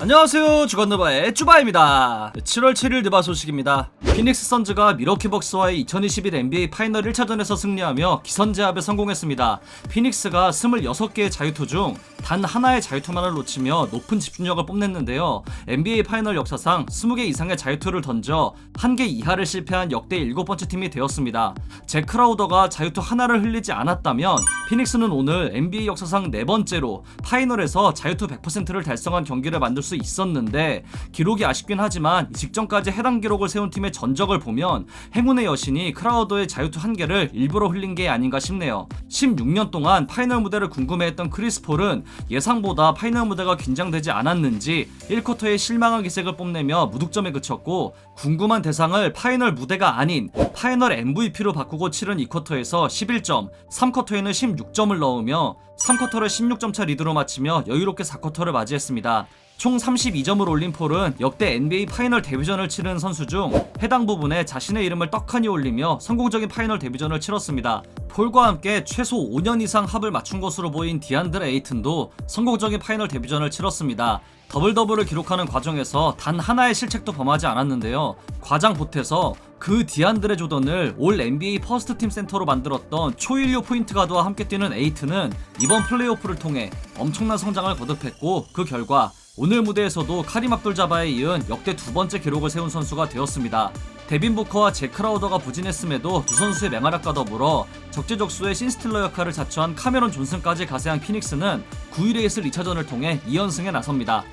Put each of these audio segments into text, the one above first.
안녕하세요 주간느바의 쭈바입니다. 7월 7일 느바 소식입니다. 피닉스 선즈가 미러키 벅스와의 2021 NBA 파이널 1차전에서 승리하며 기선제압에 성공했습니다. 피닉스가 26개의 자유투 중 단 하나의 자유투만을 놓치며 높은 집중력을 뽐냈는데요. NBA 파이널 역사상 20개 이상의 자유투를 던져 1개 이하를 실패한 역대 7번째 팀이 되었습니다. 잭 크라우더가 자유투 하나를 흘리지 않았다면 피닉스는 오늘 NBA 역사상 네 번째로 파이널에서 자유투 100%를 달성한 경기를 만들 수 있었는데 기록이 아쉽긴 하지만 직전까지 해당 기록을 세운 팀의 전적을 보면 행운의 여신이 크라우더의 자유투 한 개를 일부러 흘린 게 아닌가 싶네요. 16년 동안 파이널 무대를 궁금해했던 크리스 폴은 예상보다 파이널 무대가 긴장되지 않았는지 1쿼터에 실망한 기색을 뽐내며 무득점에 그쳤고 궁금한 대상을 파이널 무대가 아닌 파이널 MVP로 바꾸고 치른 2쿼터에서 11점, 3쿼터에는 16점을 넣으며 3쿼터를 16점 차 리드로 마치며 여유롭게 4쿼터를 맞이했습니다. 총 32점을 올린 폴은 역대 NBA 파이널 데뷔전을 치른 선수 중 해당 부분에 자신의 이름을 떡하니 올리며 성공적인 파이널 데뷔전을 치렀습니다. 폴과 함께 최소 5년 이상 합을 맞춘 것으로 보인 디안드레 에이튼도 성공적인 파이널 데뷔전을 치렀습니다. 더블 더블을 기록하는 과정에서 단 하나의 실책도 범하지 않았는데요. 과장 보태서 그 디안드레 조던을 올 NBA 퍼스트 팀 센터로 만들었던 초일류 포인트 가드와 함께 뛰는 에이튼은 이번 플레이오프를 통해 엄청난 성장을 거듭했고 그 결과 오늘 무대에서도 카림 압돌 자바에 이은 역대 두 번째 기록을 세운 선수가 되었습니다. 데빈 부커와 잭 크라우더가 부진했음에도 두 선수의 맹활약과 더불어 적재적소의 신스틸러 역할을 자처한 카메론 존슨까지 가세한 피닉스는 9일에 있을 2차전을 통해 2연승에 나섭니다.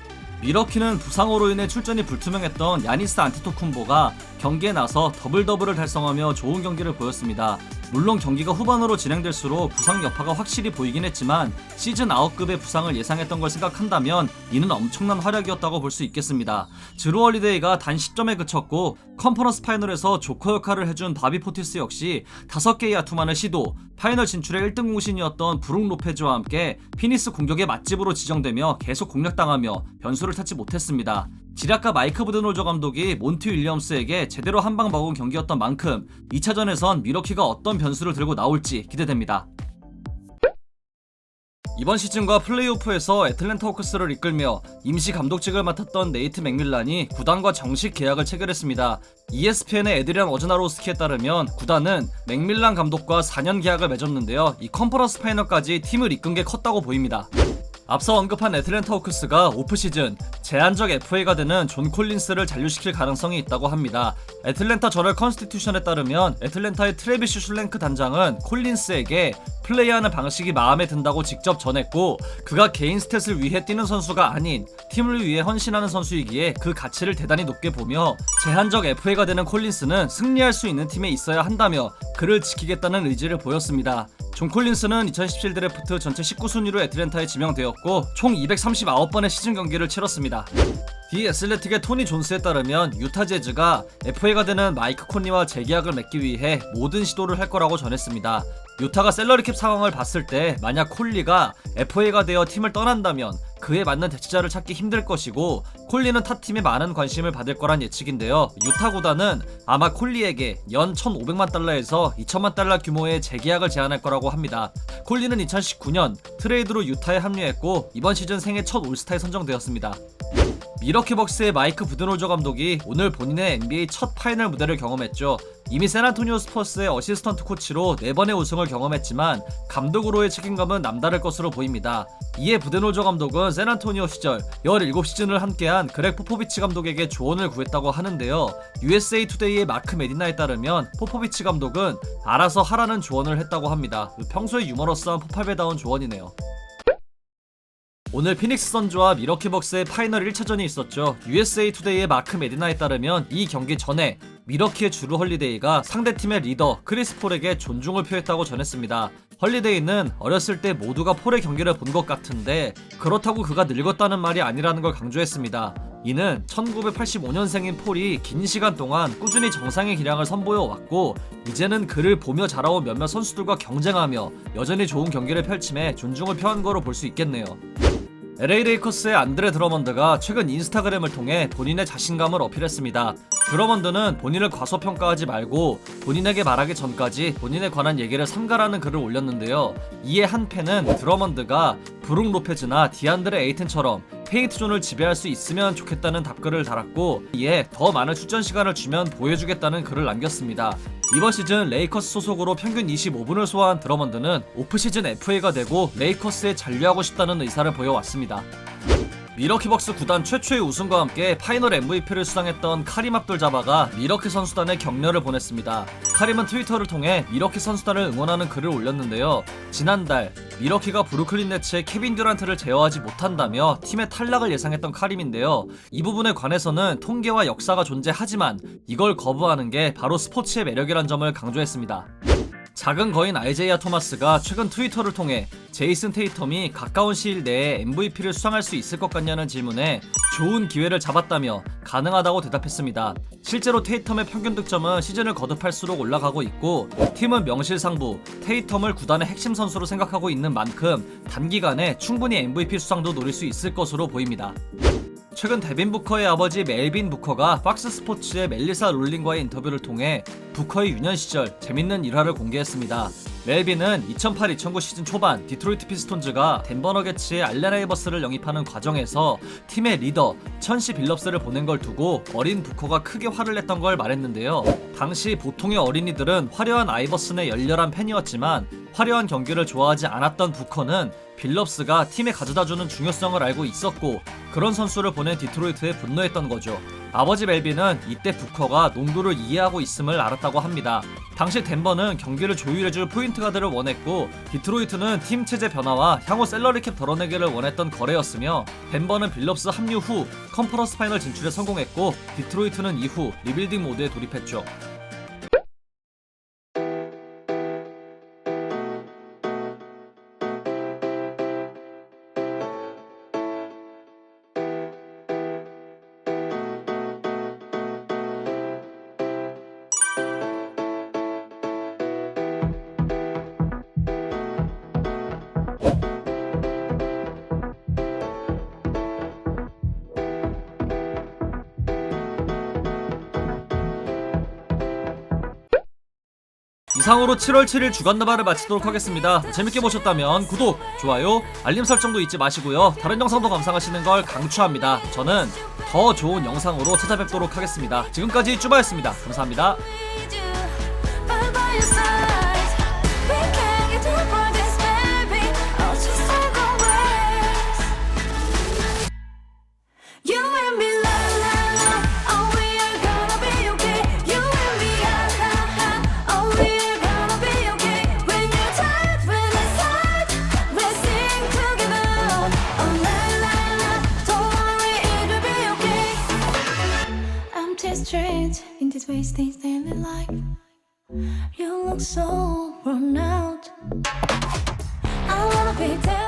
미러키는 부상으로 인해 출전이 불투명했던 야니스 안티토쿤보가 경기에 나서 더블 더블을 달성하며 좋은 경기를 보였습니다. 물론 경기가 후반으로 진행될수록 부상 여파가 확실히 보이긴 했지만 시즌 아웃급의 부상을 예상했던 걸 생각한다면 이는 엄청난 활약이었다고 볼 수 있겠습니다. 드루 홀리데이가 단 10점에 그쳤고 컨퍼런스 파이널에서 조커 역할을 해준 바비 포티스 역시 5개의 야투만을 시도 파이널 진출의 1등 공신이었던 브룩 로페즈와 함께 피니스 공격의 맛집으로 지정되며 계속 공략당하며 변수를 찾지 못했습니다. 지략가 마이크 부드놀저 감독이 몬티 윌리엄스에게 제대로 한방 먹은 경기였던 만큼 2차전에선 미러키가 어떤 변수를 들고 나올지 기대됩니다. 이번 시즌과 플레이오프에서 애틀랜타 호크스를 이끌며 임시 감독직을 맡았던 네이트 맥밀란이 구단과 정식 계약을 체결했습니다. ESPN의 에드리안 어즈나로스키에 따르면 구단은 맥밀란 감독과 4년 계약을 맺었는데요. 이 컨퍼런스 파이널까지 팀을 이끈 게 컸다고 보입니다. 앞서 언급한 애틀랜타 호크스가 오프시즌 제한적 FA가 되는 존 콜린스를 잔류시킬 가능성이 있다고 합니다. 애틀랜타 저널 컨스티튜션에 따르면 애틀랜타의 트레비슈 슐랭크 단장은 콜린스에게 플레이하는 방식이 마음에 든다고 직접 전했고 그가 개인 스탯을 위해 뛰는 선수가 아닌 팀을 위해 헌신하는 선수이기에 그 가치를 대단히 높게 보며 제한적 FA가 되는 콜린스는 승리할 수 있는 팀에 있어야 한다며 그를 지키겠다는 의지를 보였습니다. 존 콜린스는 2017 드래프트 전체 19순위로 애틀랜타에 지명되었고 총 239번의 시즌 경기를 치렀습니다. 디 애슬레틱의 토니 존스에 따르면 유타 재즈가 FA가 되는 마이크 콘리와 재계약을 맺기 위해 모든 시도를 할 거라고 전했습니다. 유타가 셀러리캡 상황을 봤을 때 만약 콜리가 FA가 되어 팀을 떠난다면 그에 맞는 대체자를 찾기 힘들 것이고 콜리는 타 팀에 많은 관심을 받을 거란 예측인데요. 유타 구단은 아마 콜리에게 연 1,500만 달러에서 2천만 달러 규모의 재계약을 제안할 거라고 합니다. 콜리는 2019년 트레이드로 유타에 합류했고 이번 시즌 생애 첫 올스타에 선정되었습니다. 미러키 벅스의 마이크 부드노저 감독이 오늘 본인의 NBA 첫 파이널 무대를 경험했죠. 이미 샌안토니오 스퍼스의 어시스턴트 코치로 4번의 우승을 경험했지만 감독으로의 책임감은 남다를 것으로 보입니다. 이에 부데노저 감독은 샌안토니오 시절 17시즌을 함께한 그렉 포포비치 감독에게 조언을 구했다고 하는데요. USA 투데이의 마크 메디나에 따르면 포포비치 감독은 알아서 하라는 조언을 했다고 합니다. 평소에 유머러스한 포팔배다운 조언이네요. 오늘 피닉스 선즈와 미러키 벅스의 파이널 1차전이 있었죠. USA 투데이의 마크 메디나에 따르면 이 경기 전에 미러키의 주루 헐리데이가 상대팀의 리더 크리스 폴에게 존중을 표했다고 전했습니다. 헐리데이는 어렸을 때 모두가 폴의 경기를 본 것 같은데 그렇다고 그가 늙었다는 말이 아니라는 걸 강조했습니다. 이는 1985년생인 폴이 긴 시간 동안 꾸준히 정상의 기량을 선보여 왔고 이제는 그를 보며 자라온 몇몇 선수들과 경쟁하며 여전히 좋은 경기를 펼침에 존중을 표한 거로 볼 수 있겠네요. LA 레이커스의 안드레 드러먼드가 최근 인스타그램을 통해 본인의 자신감을 어필했습니다. 드러먼드는 본인을 과소평가하지 말고 본인에게 말하기 전까지 본인에 관한 얘기를 삼가라는 글을 올렸는데요. 이에 한 팬은 드러먼드가 브룩 로페즈나 디안드레 에이튼처럼 페인트존을 지배할 수 있으면 좋겠다는 답글을 달았고 이에 더 많은 출전 시간을 주면 보여주겠다는 글을 남겼습니다. 이번 시즌 레이커스 소속으로 평균 25분을 소화한 드러먼드는 오프시즌 FA가 되고 레이커스에 잔류하고 싶다는 의사를 보여왔습니다. 미러키벅스 구단 최초의 우승과 함께 파이널 MVP를 수상했던 카림 압돌 자바가 미러키 선수단에 격려를 보냈습니다. 카림은 트위터를 통해 미러키 선수단을 응원하는 글을 올렸는데요. 지난달 미러키가 브루클린 네츠의 케빈 듀란트를 제어하지 못한다며 팀의 탈락을 예상했던 카림인데요. 이 부분에 관해서는 통계와 역사가 존재하지만 이걸 거부하는 게 바로 스포츠의 매력이란 점을 강조했습니다. 작은 거인 아이제이아 토마스가 최근 트위터를 통해 제이슨 테이텀이 가까운 시일 내에 MVP를 수상할 수 있을 것 같냐는 질문에 좋은 기회를 잡았다며 가능하다고 대답했습니다. 실제로 테이텀의 평균 득점은 시즌을 거듭할수록 올라가고 있고 팀은 명실상부 테이텀을 구단의 핵심 선수로 생각하고 있는 만큼 단기간에 충분히 MVP 수상도 노릴 수 있을 것으로 보입니다. 최근 데빈 부커의 아버지 멜빈 부커가 팍스 스포츠의 멜리사 롤링과의 인터뷰를 통해 부커의 유년 시절 재밌는 일화를 공개했습니다. 멜빈은 2008-2009 시즌 초반 디트로이트 피스톤즈가 덴버 너게츠의 알렌 아이버스를 영입하는 과정에서 팀의 리더 천시 빌럽스를 보낸 걸 두고 어린 부커가 크게 화를 냈던 걸 말했는데요. 당시 보통의 어린이들은 화려한 아이버슨의 열렬한 팬이었지만 화려한 경기를 좋아하지 않았던 부커는 빌럽스가 팀에 가져다주는 중요성을 알고 있었고 그런 선수를 보낸 디트로이트에 분노했던 거죠. 아버지 멜빈은 이때 부커가 농구를 이해하고 있음을 알았다고 합니다. 당시 덴버는 경기를 조율해줄 포인트 가드를 원했고 디트로이트는 팀 체제 변화와 향후 셀러리 캡 덜어내기를 원했던 거래였으며 덴버는 빌럽스 합류 후 컨퍼런스 파이널 진출에 성공했고 디트로이트는 이후 리빌딩 모드에 돌입했죠. 이상으로 7월 7일 주간 나발을 마치도록 하겠습니다. 재밌게 보셨다면 구독, 좋아요, 알림 설정도 잊지 마시고요. 다른 영상도 감상하시는 걸 강추합니다. 저는 더 좋은 영상으로 찾아뵙도록 하겠습니다. 지금까지 쭈바였습니다. 감사합니다. it in this wasting daily life. You look so worn out. I wanna be there.